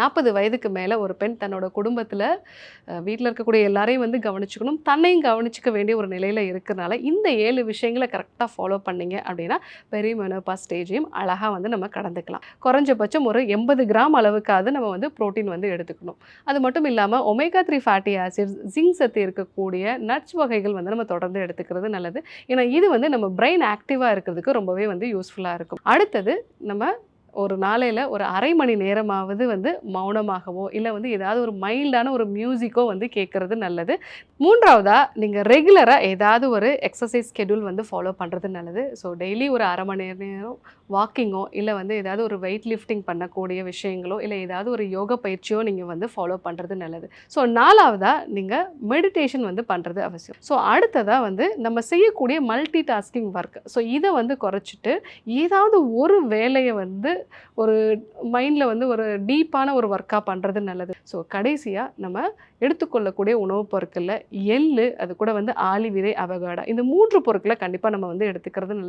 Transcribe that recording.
நாற்பது வயதுக்கு மேலே ஒரு பெண் தன்னோட குடும்பத்தில் வீட்டில் இருக்கக்கூடிய எல்லாரையும் வந்து கவனிச்சுக்கணும். தன்னையும் கவனிச்சிக்க வேண்டிய ஒரு நிலையில் இருக்கிறனால இந்த ஏழு விஷயங்களை கரெக்டாக ஃபாலோ பண்ணீங்க அப்படின்னா பெரிய மெனோபா ஸ்டேஜையும் அழகாக வந்து நம்ம கடந்துக்கலாம். குறைஞ்சபட்சம் ஒரு எண்பது கிராம் அளவுக்காவது நம்ம வந்து புரோட்டீன் வந்து எடுத்துக்கணும். அது மட்டும் இல்லாமல் omega three fatty acid zinc சத்து இருக்கக்கூடிய நட்ஸ் வகைகள் வந்து நம்ம தொடர்ந்து எடுத்துக்கிறது நல்லது. ஏன்னா இது வந்து நம்ம பிரெயின் ஆக்டிவாக இருக்கிறதுக்கு ரொம்பவே வந்து யூஸ்ஃபுல்லாக இருக்கும். அடுத்தது நம்ம ஒரு நாளையில் ஒரு அரை மணி நேரமாவது வந்து மௌனமாகவோ இல்லை வந்து ஏதாவது ஒரு மைல்டான ஒரு மியூசிக்கோ வந்து கேட்குறது நல்லது. மூன்றாவதாக நீங்கள் ரெகுலராக ஏதாவது ஒரு எக்ஸசைஸ் ஸ்கெடியூல் வந்து ஃபாலோ பண்ணுறது நல்லது. ஸோ டெய்லி ஒரு அரை மணி நேரம் வாக்கிங்கோ இல்லை வந்து ஏதாவது ஒரு வெயிட் லிஃப்டிங் பண்ணக்கூடிய விஷயங்களோ இல்லை ஏதாவது ஒரு யோக பயிற்சியோ நீங்கள் வந்து ஃபாலோ பண்ணுறது நல்லது. ஸோ நாலாவதாக நீங்கள் மெடிடேஷன் வந்து பண்ணுறது அவசியம். ஸோ அடுத்ததாக வந்து நம்ம செய்யக்கூடிய மல்டி டாஸ்கிங் ஒர்க் ஸோ இதை வந்து குறைச்சிட்டு ஏதாவது ஒரு வேலையை வந்து ஒரு மைண்டில் வந்து ஒரு டீப்பான ஒரு ஒர்க்காக பண்ணுறது நல்லது. ஸோ கடைசியாக நம்ம எடுத்துக்கொள்ளக்கூடிய உணவுப் பொருட்களில் எள்ளு அது கூட வந்து ஆளி விதை அவகாடா இந்த மூன்று பொருட்களை கண்டிப்பாக நம்ம வந்து எடுத்துக்கிறது நல்லது.